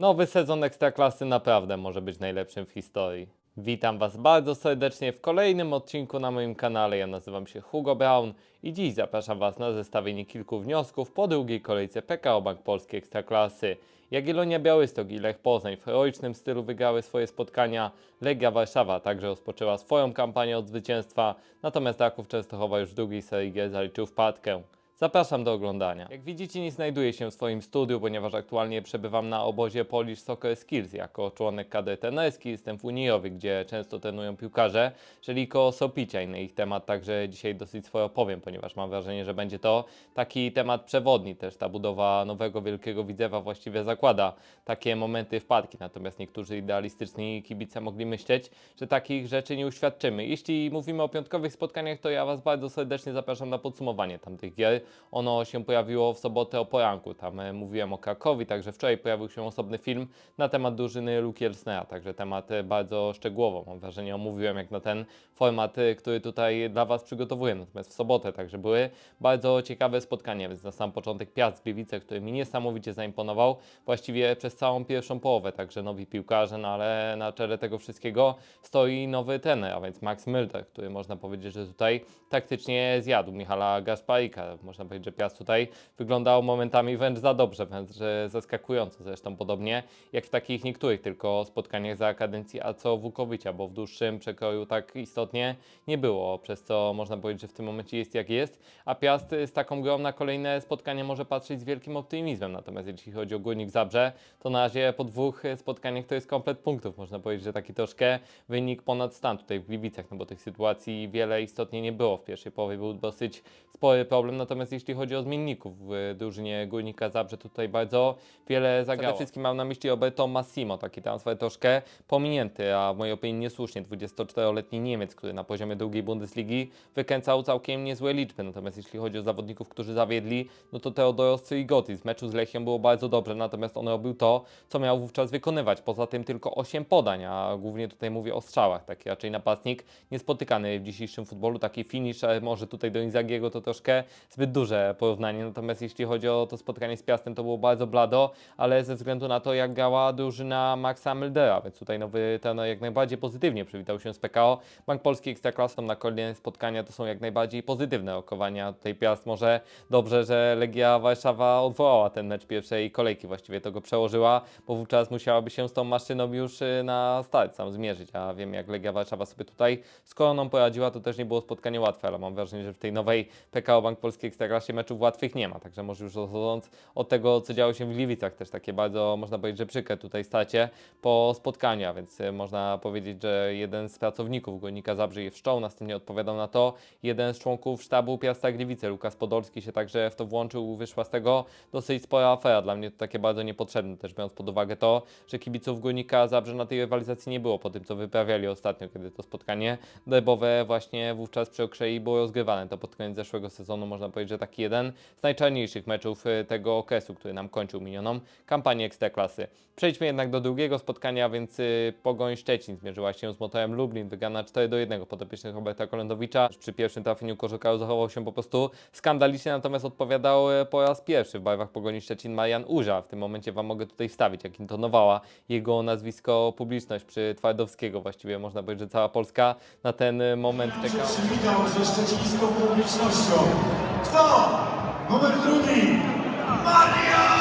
Nowy sezon Ekstraklasy naprawdę może być najlepszym w historii. Witam Was bardzo serdecznie w kolejnym odcinku na moim kanale. Ja nazywam się Hugo Braun i dziś zapraszam Was na zestawienie kilku wniosków po drugiej kolejce PKO Bank Polskiej Ekstraklasy. Jagiellonia Białystok i Lech Poznań w heroicznym stylu wygrały swoje spotkania. Legia Warszawa także rozpoczęła swoją kampanię od zwycięstwa, natomiast Raków Częstochowa już w drugiej serii zaliczył wpadkę. Zapraszam do oglądania. Jak widzicie, nie znajduję się w swoim studiu, ponieważ aktualnie przebywam na obozie Polish Soccer Skills. Jako członek kadry trenerskiej jestem w Unijowie, gdzie często trenują piłkarze, czyli koło Sopicia i na ich temat także dzisiaj dosyć swoje opowiem, ponieważ mam wrażenie, że będzie to taki temat przewodni. Też ta budowa nowego wielkiego widzewa właściwie zakłada takie momenty wpadki, natomiast niektórzy idealistyczni kibice mogli myśleć, że takich rzeczy nie uświadczymy. Jeśli mówimy o piątkowych spotkaniach, to ja Was bardzo serdecznie zapraszam na podsumowanie tamtych gier. Ono się pojawiło w sobotę o poranku. Tam e, mówiłem o Krakowi, także wczoraj pojawił się osobny film na temat drużyny Luki Elsnera, także temat e, bardzo szczegółowo. Mam wrażenie, omówiłem jak na ten format, e, który tutaj dla Was przygotowuję. Natomiast w sobotę także były bardzo ciekawe spotkania, więc na sam początek Piast Gliwice, który mi niesamowicie zaimponował właściwie przez całą pierwszą połowę. Także nowi piłkarze, no ale na czele tego wszystkiego stoi nowy trener, a więc Max Milder, który można powiedzieć, że tutaj taktycznie zjadł Michala Gasparika. Można powiedzieć, że Piast tutaj wyglądał momentami wręcz za dobrze, wręcz zaskakująco zresztą podobnie jak w takich niektórych tylko spotkaniach za kadencji Aco Wukowicza, bo w dłuższym przekroju tak istotnie nie było, przez co można powiedzieć, że w tym momencie jest jak jest, a Piast z taką grą na kolejne spotkanie może patrzeć z wielkim optymizmem, natomiast jeśli chodzi o Górnik Zabrze, to na razie po dwóch spotkaniach to jest komplet punktów, można powiedzieć, że taki troszkę wynik ponad stan tutaj w Gliwicach, no bo tych sytuacji wiele istotnie nie było. W pierwszej połowie, był dosyć spory problem, natomiast jeśli chodzi o zmienników w drużynie Górnika Zabrze, to tutaj bardzo wiele zagrało. Przede wszystkim mam na myśli Roberto Massimo, taki transfer troszkę pominięty, a w mojej opinii niesłusznie, 24-letni Niemiec, który na poziomie drugiej Bundesligi wykręcał całkiem niezłe liczby, natomiast jeśli chodzi o zawodników, którzy zawiedli, no to Teodoros i Gotis. W meczu z Lechią było bardzo dobrze, natomiast on robił to, co miał wówczas wykonywać, poza tym tylko 8 podań, a głównie tutaj mówię o strzałach, taki raczej napastnik niespotykany w dzisiejszym futbolu, taki finish, może tutaj do Inzagiego to troszkę zbyt duże porównanie, natomiast jeśli chodzi o to spotkanie z Piastem, to było bardzo blado, ale ze względu na to, jak grała drużyna Maxa Mildera, więc tutaj nowy trener jak najbardziej pozytywnie przywitał się z PKO. Bank Polski Ekstraklasą na kolejne spotkania to są jak najbardziej pozytywne rokowania. Tutaj Piast może dobrze, że Legia Warszawa odwołała ten mecz pierwszej kolejki, właściwie to go przełożyła, bo wówczas musiałaby się z tą maszyną już y, na start sam zmierzyć, a wiem jak Legia Warszawa sobie tutaj z koroną poradziła, to też nie było spotkanie łatwe, ale mam wrażenie, że w tej nowej PKO Bank Polski Ekstraklasie meczów łatwych nie ma, także może już odchodząc od tego, co działo się w Gliwicach, też takie bardzo, można powiedzieć, że przykre tutaj stacie po spotkaniu, a więc y, można powiedzieć, że jeden z pracowników Górnika Zabrze wszczął, następnie odpowiadał na to. Jeden z członków sztabu Piasta Gliwice, Lukas Podolski się także w to włączył, wyszła z tego dosyć spora afera, dla mnie to takie bardzo niepotrzebne, też biorąc pod uwagę to, że kibiców Górnika Zabrze na tej rywalizacji nie było po tym, co wyprawiali ostatnio, kiedy to spotkanie derbowe właśnie wówczas przy Okrzei było rozgrywane, to pod koniec zeszłego sezonu można powiedzieć, że taki jeden z najczarniejszych meczów y, tego okresu, który nam kończył minioną kampanię Ekstraklasy. Przejdźmy jednak do drugiego spotkania, więc y, Pogoń Szczecin zmierzyła się z Motorem Lublin, wygrana 4 do 1 podopiecznych Roberta Kolendowicza. Przy pierwszym trafieniu koszykarza zachował się po prostu skandalicznie, natomiast odpowiadał y, po raz pierwszy w barwach Pogoni Szczecin Marian Urza. W tym momencie Wam mogę tutaj wstawić, jak intonowała jego nazwisko publiczność przy Twardowskiego. Właściwie można powiedzieć, że cała Polska na ten moment czekała. przywitał ze szczecińską publicznością. Kto? Numer drugi. Marian!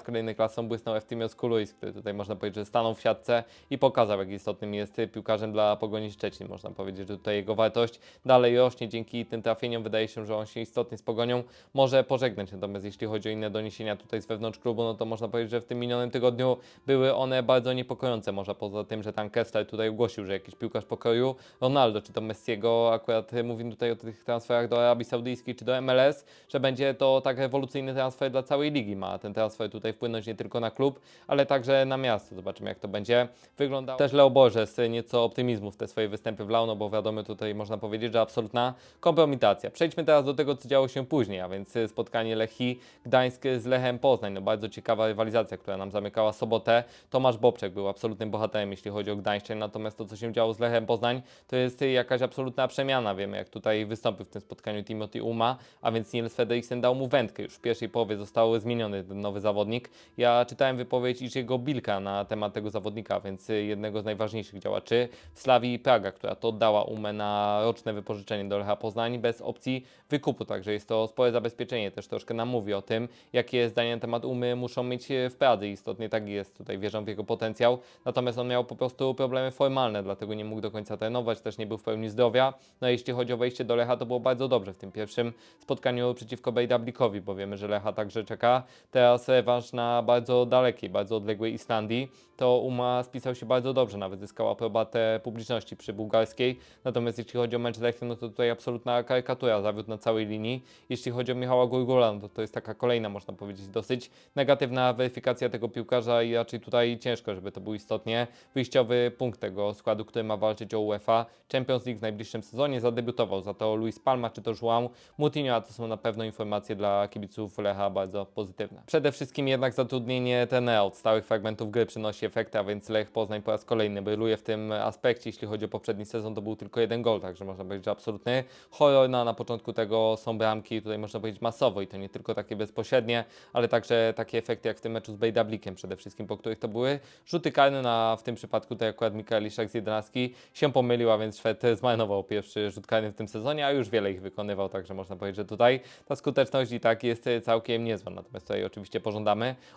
Po raz klasą błysnął Eftimios Kuluis, który tutaj można powiedzieć, że stanął w siatce i pokazał, jak istotnym jest piłkarzem dla Pogoni Szczecin. Można powiedzieć, że tutaj jego wartość dalej rośnie dzięki tym trafieniom. Wydaje się, że on się istotnie z Pogonią może pożegnać. Natomiast jeśli chodzi o inne doniesienia tutaj z wewnątrz klubu, no to można powiedzieć, że w tym minionym tygodniu były one bardzo niepokojące. Może poza tym, że tam Kessler tutaj ogłosił, że jakiś piłkarz pokoju Ronaldo czy to Messiego, akurat mówimy tutaj o tych transferach do Arabii Saudyjskiej czy do MLS, że będzie to tak rewolucyjny transfer dla całej ligi. Ma ten transfer tutaj tutaj wpłynąć nie tylko na klub, ale także na miasto. Zobaczymy jak to będzie wyglądało. Też Leo Bożes nieco optymizmu w te swoje występy wlał, no bo wiadomo tutaj można powiedzieć, że absolutna kompromitacja. Przejdźmy teraz do tego, co działo się później, a więc spotkanie Lechii Gdańsk z Lechem Poznań. No bardzo ciekawa rywalizacja, która nam zamykała sobotę. Tomasz Bobczek był absolutnym bohaterem, jeśli chodzi o Gdańszczyn, natomiast to, co się działo z Lechem Poznań, to jest jakaś absolutna przemiana. Wiemy, jak tutaj wystąpił w tym spotkaniu Timothy Uma, a więc Niels Frederiksen dał mu wędkę. Już w pierwszej połowie został zmieniony ten nowy zawodnik. Ja czytałem wypowiedź Ichiego Bilka na temat tego zawodnika, więc jednego z najważniejszych działaczy w Slawii Praga, która to oddała Umę na roczne wypożyczenie do Lecha Poznań bez opcji wykupu, także jest to spore zabezpieczenie. Też troszkę nam mówi o tym, jakie zdania na temat Umy muszą mieć w Pradze. Istotnie tak jest, tutaj wierzą w jego potencjał, natomiast on miał po prostu problemy formalne, dlatego nie mógł do końca trenować, też nie był w pełni zdrowia. No jeśli chodzi o wejście do Lecha, to było bardzo dobrze w tym pierwszym spotkaniu przeciwko Bejdablikowi, bo wiemy, że Lecha także czeka teraz rewanż na bardzo dalekiej, bardzo odległej Islandii. To Uma spisał się bardzo dobrze, nawet zyskał aprobatę publiczności przy bułgarskiej. Natomiast jeśli chodzi o mecz Lechii, no to tutaj absolutna karykatura, zawiódł na całej linii. Jeśli chodzi o Michała Gurgula, no to to jest taka kolejna, można powiedzieć, dosyć negatywna weryfikacja tego piłkarza i raczej tutaj ciężko, żeby to był istotnie wyjściowy punkt tego składu, który ma walczyć o UEFA Champions League w najbliższym sezonie. Zadebiutował za to Luis Palma czy też João Moutinho, a to są na pewno informacje dla kibiców Lecha bardzo pozytywne. Przede wszystkim jednak zatrudnienie tenera od stałych fragmentów gry przynosi efekty, a więc Lech Poznań po raz kolejny bryluje w tym aspekcie. Jeśli chodzi o poprzedni sezon, to był tylko jeden gol, także można powiedzieć, że absolutny horror. No, a na początku tego są bramki, tutaj można powiedzieć masowo i to nie tylko takie bezpośrednie, ale także takie efekty jak w tym meczu z Bejdablikiem przede wszystkim, po których to były rzuty karne, na, w tym przypadku tutaj akurat Mikael Iszak z 11 się pomylił, a więc Szwed zmarnował pierwszy rzut karny w tym sezonie, a już wiele ich wykonywał, także można powiedzieć, że tutaj ta skuteczność i tak jest całkiem niezła. Natomiast tutaj oczywiście pożądamy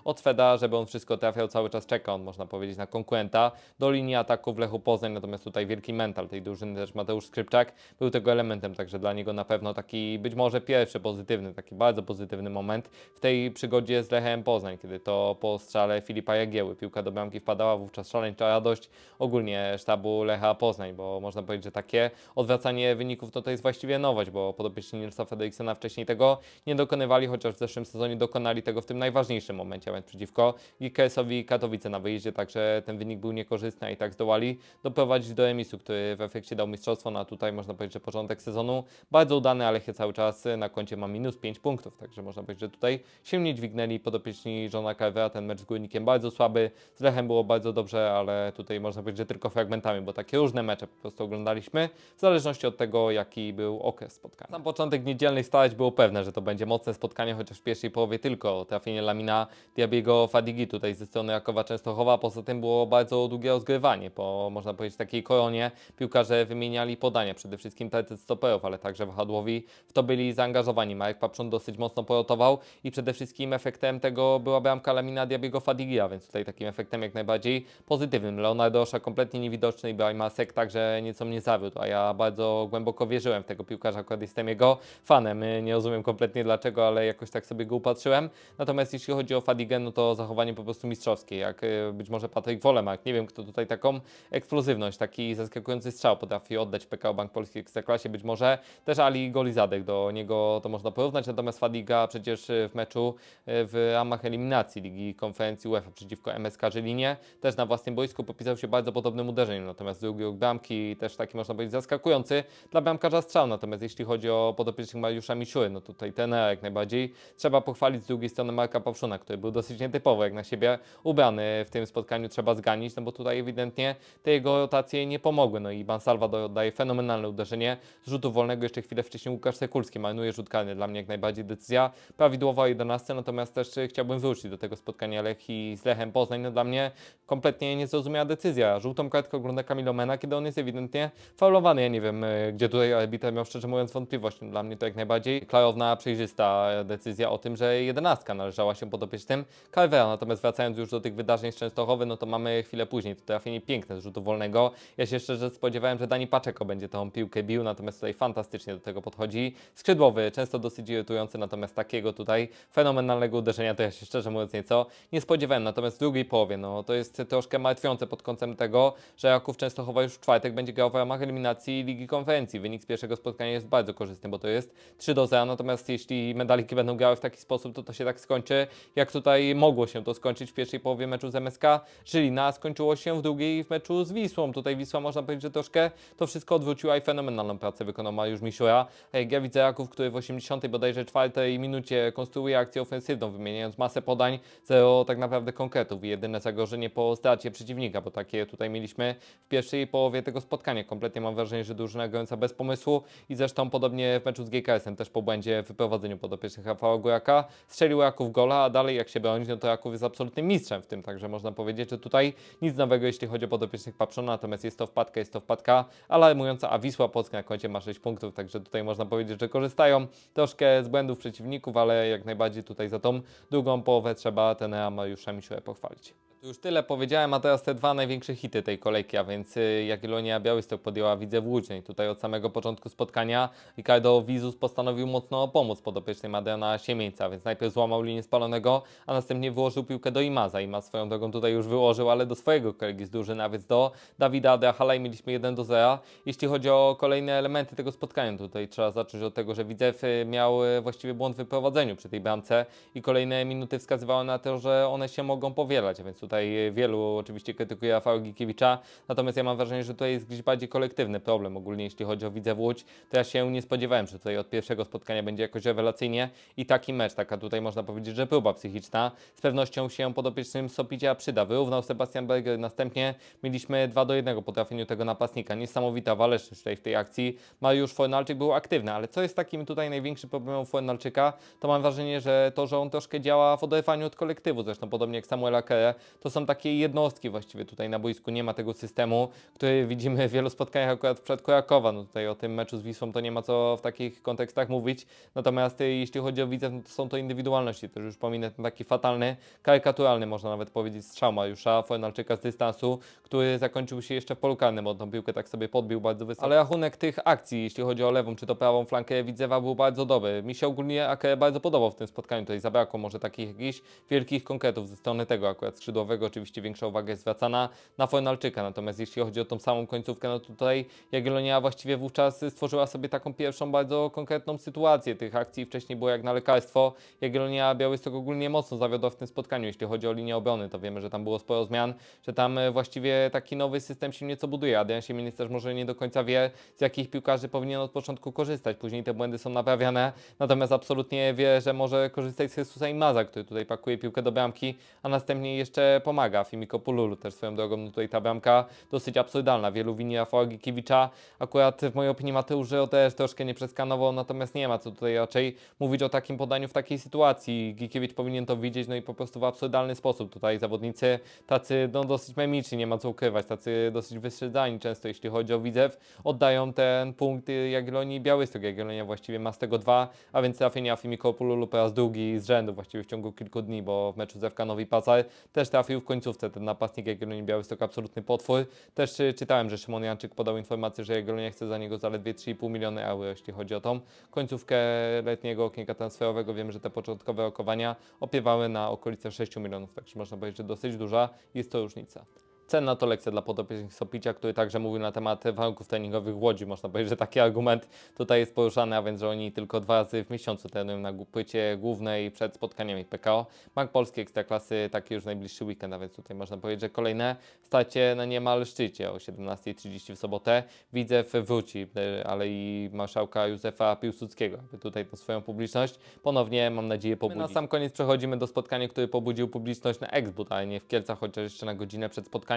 od Feda, żeby on wszystko trafiał, cały czas czeka, on można powiedzieć na konkurenta do linii ataku w Lechu Poznań, natomiast tutaj wielki mental tej drużyny też Mateusz Skrzypczak był tego elementem, także dla niego na pewno taki być może pierwszy pozytywny, taki bardzo pozytywny moment w tej przygodzie z Lechem Poznań, kiedy to po strzale Filipa Jagieły piłka do bramki wpadała, wówczas szaleńcza radość ogólnie sztabu Lecha Poznań, bo można powiedzieć, że takie odwracanie wyników to, to jest właściwie nowość, bo podopieczni Nilsa Fredriksena wcześniej tego nie dokonywali, chociaż w zeszłym sezonie dokonali tego w tym najważniejszym momencie, a więc przeciwko Gikesowi Katowice na wyjeździe, także ten wynik był niekorzystny i tak zdołali doprowadzić do remisu, który w efekcie dał mistrzostwo, no a tutaj można powiedzieć, że początek sezonu bardzo udany, ale cały czas na koncie ma minus 5 punktów, także można powiedzieć, że tutaj się nie dźwignęli podopieczni Johna Carvera, ten mecz z Górnikiem bardzo słaby, z Lechem było bardzo dobrze, ale tutaj można powiedzieć, że tylko fragmentami, bo takie różne mecze po prostu oglądaliśmy, w zależności od tego, jaki był okres spotkania. Sam początek niedzielnej stałać było pewne, że to będzie mocne spotkanie, chociaż w pierwszej połowie tylko trafienie Lamina Diabiego Fadigi tutaj ze strony Jakowa Częstochowa, poza tym było bardzo długie rozgrywanie, po można powiedzieć takiej koronie piłkarze wymieniali podania, przede wszystkim tacy stoperów, ale także wahadłowi w to byli zaangażowani. Marek Papszun dosyć mocno porotował i przede wszystkim efektem tego była bramka Lamina Diabiego Fadigi, a więc tutaj takim efektem jak najbardziej pozytywnym. Leonardo Osza kompletnie niewidoczny i Ibrahima Sek także nieco mnie zawiódł, a ja bardzo głęboko wierzyłem w tego piłkarza, akurat jestem jego fanem. Nie rozumiem kompletnie dlaczego, ale jakoś tak sobie go upatrzyłem. Natomiast jeśli chodzi o Fadigę, no to zachowanie po prostu mistrzowskie, jak y, być może Patryk Wolemark. Nie wiem, kto tutaj taką eksplozywność, taki zaskakujący strzał potrafi oddać PKO Bank Polski Ekstraklasie. Być może też Ali Golizadek, do niego to można porównać, natomiast Fadiga przecież y, w meczu y, w ramach eliminacji Ligi Konferencji UEFA przeciwko MSK Żylinie też na własnym boisku popisał się bardzo podobnym uderzeniem, natomiast drugi róg bramki też taki można powiedzieć zaskakujący dla bramkarza strzał, natomiast jeśli chodzi o podopiecznych Mariusza Misiury, no tutaj ten jak najbardziej trzeba pochwalić z drugiej strony Marka Pawszuna, który był dosyć nietypowo jak na siebie ubrany w tym spotkaniu, trzeba zganić, no bo tutaj ewidentnie te jego rotacje nie pomogły, no i Ban Salvador daje fenomenalne uderzenie z rzutu wolnego, jeszcze chwilę wcześniej Łukasz Sekulski marnuje rzut karny, dla mnie jak najbardziej decyzja prawidłowa 11, natomiast też chciałbym wrócić do tego spotkania Lechi z Lechem Poznań, no dla mnie kompletnie niezrozumiała decyzja, żółtą kartkę ogląda Camilo Mena, kiedy on jest ewidentnie faulowany, ja nie wiem, y, gdzie tutaj arbiter miał szczerze mówiąc wątpliwość, no, dla mnie to jak najbardziej klarowna, przejrzysta decyzja o tym, że jedenastka należała się podopiecznym Calvera, natomiast wracając już do tych wydarzeń z Częstochowy, no to mamy chwilę później, to trafienie piękne z rzutu wolnego, ja się szczerze spodziewałem, że Dani Paczeko będzie tą piłkę bił, natomiast tutaj fantastycznie do tego podchodzi, skrzydłowy, często dosyć irytujący, natomiast takiego tutaj fenomenalnego uderzenia to ja się szczerze mówiąc nieco nie spodziewałem, natomiast w drugiej połowie, no to jest troszkę martwiące pod kątem tego, że Jaków Częstochowa już w czwartek będzie grał w ramach eliminacji Ligi Konferencji, wynik z pierwszego spotkania jest bardzo korzystny, bo to jest 3 do 0, natomiast jeśli medaliki będą grały w taki sposób, to to się tak skończy, jak tutaj mogło się to skończyć w pierwszej połowie meczu z MSK. Żylina skończyło się w drugiej w meczu z Wisłą. Tutaj Wisła można powiedzieć, że troszkę to wszystko odwróciła i fenomenalną pracę wykonał Mariusz Misiura. A jak ja widzę Jaków, który w 80 bodajże czwartej minucie konstruuje akcję ofensywną, wymieniając masę podań, zero tak naprawdę konkretów i jedyne zagrożenie po stracie przeciwnika, bo takie tutaj mieliśmy w pierwszej połowie tego spotkania. Kompletnie mam wrażenie, że drużyna grająca bez pomysłu i zresztą podobnie w meczu z GKS-em też po błędzie w wyprowadzeniu podopiecznych Rafała Góraka strzelił Jaków gola, a dalej jak się bronić, no to Jaków jest absolutnym mistrzem w tym, także można powiedzieć, że tutaj nic nowego jeśli chodzi o podopiecznych Papszona, natomiast jest to wpadka, jest to wpadka alarmująca, a Wisła Płocka na koncie ma 6 punktów, także tutaj można powiedzieć, że korzystają troszkę z błędów przeciwników, ale jak najbardziej tutaj za tą drugą połowę trzeba tenera Mariusza Misiurę pochwalić. Już tyle powiedziałem, a teraz te dwa największe hity tej kolejki, a więc y, Jagiellonia Białystok podjęła widzę w Łódź. Tutaj od samego początku spotkania Ricardo Wizus postanowił mocno pomóc podopiecznej Madena Siemieńca, więc najpierw złamał linię spalonego, a następnie wyłożył piłkę do Imaza. Imaz swoją drogą tutaj już wyłożył, ale do swojego kolegi z drużyny, a więc do Dawida Adehala i mieliśmy 1 do 0. Jeśli chodzi o kolejne elementy tego spotkania, tutaj trzeba zacząć od tego, że Widzew y, miał y, właściwie błąd w wyprowadzeniu przy tej bramce i kolejne minuty wskazywały na to, że one się mogą powielać, a więc tutaj wielu oczywiście krytykuje Rafała Gikiewicza, natomiast ja mam wrażenie, że tutaj jest gdzieś bardziej kolektywny problem ogólnie, jeśli chodzi o Widzew Łódź, to ja się nie spodziewałem, że tutaj od pierwszego spotkania będzie jakoś rewelacyjnie i taki mecz, taka tutaj można powiedzieć, że próba psychiczna, z pewnością się podopiecznym Sopicia przyda, wyrównał Sebastian Berger, następnie. Mieliśmy 2 do 1 po trafieniu tego napastnika, niesamowita waleczność tutaj w tej akcji, Mariusz Fornalczyk był aktywny, ale co jest takim tutaj największym problemem Fornalczyka, to mam wrażenie, że to, że on troszkę działa w oderwaniu od kolektywu, zresztą podobnie jak Samuela Kere, to są takie jednostki właściwie tutaj na boisku, nie ma tego systemu, który widzimy w wielu spotkaniach akurat przed Krakowa, no tutaj o tym meczu z Wisłą to nie ma co w takich kontekstach mówić, natomiast y, jeśli chodzi o Widzew, no to są to indywidualności, też już pominę ten taki fatalny, karykaturalny można nawet powiedzieć strzał Mariusza Fornalczyka z dystansu, który zakończył się jeszcze w polu karnym, bo tą piłkę tak sobie podbił bardzo wysoko. Ale rachunek tych akcji, jeśli chodzi o lewą czy to prawą flankę Widzewa był bardzo dobry. Mi się ogólnie Ake bardzo podobał w tym spotkaniu, tutaj zabrakło może takich jakichś wielkich konkretów ze strony tego akurat skrzydłowego, oczywiście większa uwaga jest zwracana na Fornalczyka, natomiast jeśli chodzi o tą samą końcówkę, no tutaj Jagiellonia właściwie wówczas stworzyła sobie taką pierwszą bardzo konkretną sytuację. Tych akcji wcześniej było jak na lekarstwo. Jagiellonia Białystok ogólnie mocno zawiodła w tym spotkaniu, jeśli chodzi o linię obrony, to wiemy, że tam było sporo zmian, że tam e, właściwie taki nowy system się nieco buduje. Adrian Siemieniec też może nie do końca wie, z jakich piłkarzy powinien od początku korzystać. Później te błędy są naprawiane, natomiast absolutnie wie, że może korzystać z Jesusa Imaza, który tutaj pakuje piłkę do bramki, a następnie jeszcze pomaga. Fimiko Pululu też swoją drogą, no tutaj ta bramka dosyć absurdalna. Wielu wini Rafała Gikiewicza. Akurat w mojej opinii Mateusz Żyro też troszkę nie przeskanował, natomiast nie ma co tutaj raczej mówić o takim podaniu w takiej sytuacji. Gikiewicz powinien to widzieć, no i po prostu w absurdalny sposób. Tutaj zawodnicy tacy no, dosyć memiczni, nie ma co ukrywać, tacy dosyć wystrzedzani często, jeśli chodzi o Widzew, oddają ten punkt Jagiellonii Białystok. Jagiellonia właściwie ma z tego dwa, a więc trafienia Fimiko Pululu po raz drugi z rzędu, właściwie w ciągu kilku dni, bo w meczu z Pasar też trafił w końcówce ten napastnik Jagiellonii Białystok, absolutny potwór. Też y, czytałem, że Szymon Janczyk podał informację, że Jagiellonia chce za niego zaledwie 3,5 miliony euro, jeśli chodzi o tą końcówkę letniego okienka transferowego. Wiemy, że te początkowe rokowania opiewały na okolice 6 milionów, także można powiedzieć, że dosyć duża jest to różnica. Cenna to lekcja dla podopiecznych Sopicia, który także mówił na temat warunków treningowych w Łodzi. Można powiedzieć, że taki argument tutaj jest poruszany, a więc, że oni tylko dwa razy w miesiącu trenują na płycie głównej przed spotkaniami PKO. Bank Polski Ekstraklasy taki już najbliższy weekend, a więc tutaj można powiedzieć, że kolejne starcie na niemal szczycie o 17.30 w sobotę. Widzew wróci, ale i marszałka Józefa Piłsudskiego, aby tutaj tę swoją publiczność ponownie, mam nadzieję, pobudzić. Na sam koniec przechodzimy do spotkania, które pobudził publiczność na Exbut, ale nie w Kielcach, chociaż jeszcze na godzinę przed spotkaniem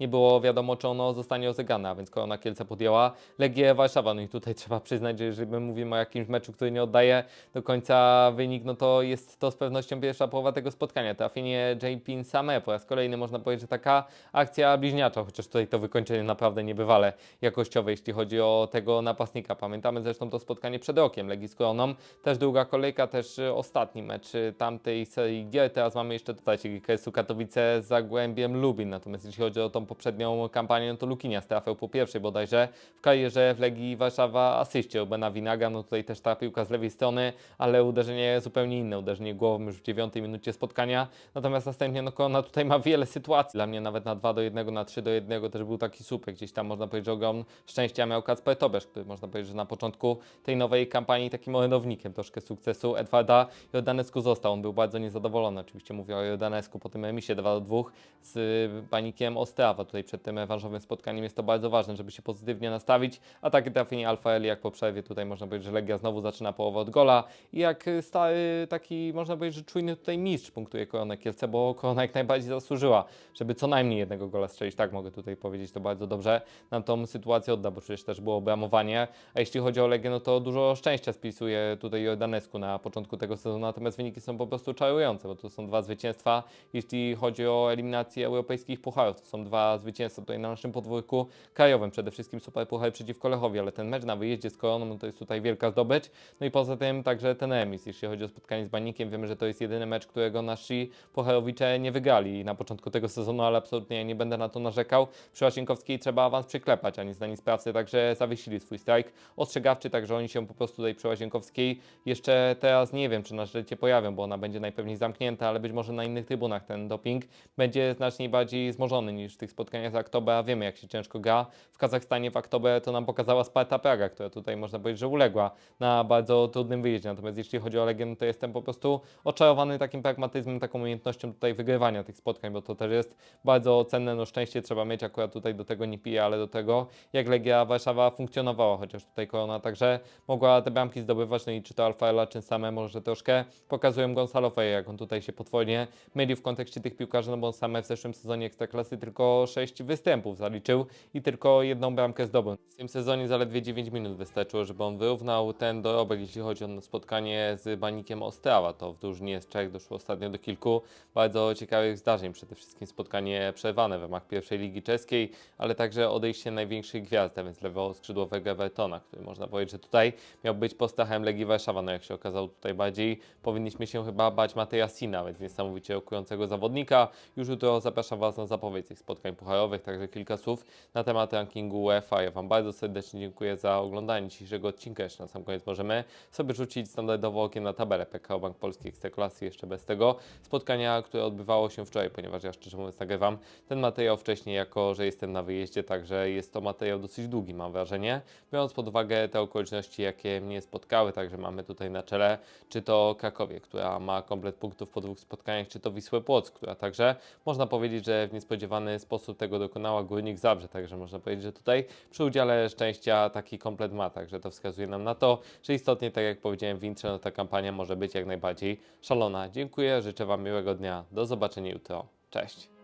nie było wiadomo, czy ono zostanie rozegrane, a więc Korona Kielce podjęła Legię Warszawa. No i tutaj trzeba przyznać, że jeżeli my mówimy o jakimś meczu, który nie oddaje do końca wynik, no to jest to z pewnością pierwsza połowa tego spotkania. Trafienie JP Same po raz kolejny można powiedzieć, że taka akcja bliźniacza, chociaż tutaj to wykończenie naprawdę niebywale jakościowe, jeśli chodzi o tego napastnika. Pamiętamy zresztą to spotkanie przed rokiem Legii z Koroną. Też druga kolejka, też ostatni mecz tamtej serii gier. Teraz mamy jeszcze tutaj GKS-u Katowice z Zagłębiem Lubin. Natomiast jeśli jeśli chodzi o tą poprzednią kampanię, no to Lukinias trafiał po pierwszej bodajże w karierze w Legii Warszawa. Asyście od Bena Winaga, no tutaj też ta piłka z lewej strony, ale uderzenie zupełnie inne, uderzenie głową już w dziewiątej minucie spotkania, natomiast następnie no Korona tutaj ma wiele sytuacji, dla mnie nawet na 2 do 1, na 3 do 1 też był taki super, gdzieś tam można powiedzieć, że ogrom szczęścia miał Kacper Tobesz, który można powiedzieć, że na początku tej nowej kampanii takim orędownikiem troszkę sukcesu Edwarda Jordanesku został, on był bardzo niezadowolony, oczywiście mówię o Jordanesku po tym remisie 2 do 2 z panikiem Ostrawa, tutaj przed tym rewanżowym spotkaniem. Jest to bardzo ważne, żeby się pozytywnie nastawić, a takie trafienie Alfa Eli jak po przerwie, tutaj można powiedzieć, że Legia znowu zaczyna połowę od gola. I jak stary taki, można powiedzieć, że czujny tutaj mistrz punktuje Koronę Kielce, bo Korona jak najbardziej zasłużyła, żeby co najmniej jednego gola strzelić, tak mogę tutaj powiedzieć to bardzo dobrze, nam tą sytuację odda, bo przecież też było bramowanie, a jeśli chodzi o Legię, no to dużo szczęścia spisuje tutaj Jordanesku na początku tego sezonu, natomiast wyniki są po prostu czarujące, bo to są dwa zwycięstwa, jeśli chodzi o eliminację europejskich pucharów, to są dwa zwycięstwa tutaj na naszym podwórku krajowym, przede wszystkim Super Puchar przeciwko Lechowi, ale ten mecz na wyjeździe z Koroną, no to jest tutaj wielka zdobycz, no i poza tym także ten remis, jeśli chodzi o spotkanie z Banikiem, wiemy, że to jest jedyny mecz, którego nasi pucharowicze nie wygrali na początku tego sezonu, ale absolutnie nie będę na to narzekał, przy Łasienkowskiej trzeba awans przyklepać, a nie znani sprawcy także zawiesili swój strajk ostrzegawczy, także oni się po prostu tutaj przy Łazienkowskiej jeszcze teraz nie wiem, czy na życie pojawią, bo ona będzie najpewniej zamknięta, ale być może na innych trybunach ten doping będzie znacznie bardziej zmożony niż w tych spotkaniach z Aktobe, a wiemy jak się ciężko gra. W Kazachstanie w Aktobe to nam pokazała Sparta Praga, która tutaj można powiedzieć, że uległa na bardzo trudnym wyjeździe, natomiast jeśli chodzi o Legię, no to jestem po prostu oczarowany takim pragmatyzmem, taką umiejętnością tutaj wygrywania tych spotkań, bo to też jest bardzo cenne, no szczęście trzeba mieć, akurat tutaj do tego nie piję, ale do tego jak Legia Warszawa funkcjonowała, chociaż tutaj Korona także mogła te bramki zdobywać, no i czy to Alfaela, czy same może troszkę pokazują Gonzalo Feje, jak on tutaj się potwornie myli w kontekście tych piłkarzy, no bo on same w zeszłym sezonie Ekstraklasy tylko 6 występów zaliczył i tylko jedną bramkę zdobył. W tym sezonie zaledwie 9 minut wystarczyło, żeby on wyrównał ten dorobek, jeśli chodzi o spotkanie z Banikiem Ostrawa. To w drużynie z Czech doszło ostatnio do kilku bardzo ciekawych zdarzeń, przede wszystkim spotkanie przerwane w ramach pierwszej ligi czeskiej, ale także odejście największej gwiazdy, a więc lewoskrzydłowego Evertona, który można powiedzieć, że tutaj miał być postachem Legii Warszawa. No jak się okazało tutaj bardziej powinniśmy się chyba bać Mateja Sina, więc niesamowicie okującego zawodnika. Już jutro zapraszam Was na zapowiedź tych spotkań pucharowych, także kilka słów na temat rankingu UEFA. Ja Wam bardzo serdecznie dziękuję za oglądanie dzisiejszego odcinka. Jeszcze na sam koniec możemy sobie rzucić standardowo okiem na tabelę PKO Bank Polski Ekstraklasy, jeszcze bez tego spotkania, które odbywało się wczoraj, ponieważ ja szczerze mówiąc nagrywam ten materiał wcześniej, jako że jestem na wyjeździe, także jest to materiał dosyć długi, mam wrażenie, biorąc pod uwagę te okoliczności, jakie mnie spotkały, także mamy tutaj na czele, czy to Krakowie, która ma komplet punktów po dwóch spotkaniach, czy to Wisłę Płock, która także można powiedzieć, że w niespodziewany sposób tego dokonała Górnik Zabrze, także można powiedzieć, że tutaj przy udziale szczęścia taki komplet ma, także to wskazuje nam na to, że istotnie, tak jak powiedziałem w intrze, no ta kampania może być jak najbardziej szalona. Dziękuję, życzę Wam miłego dnia, do zobaczenia jutro, cześć!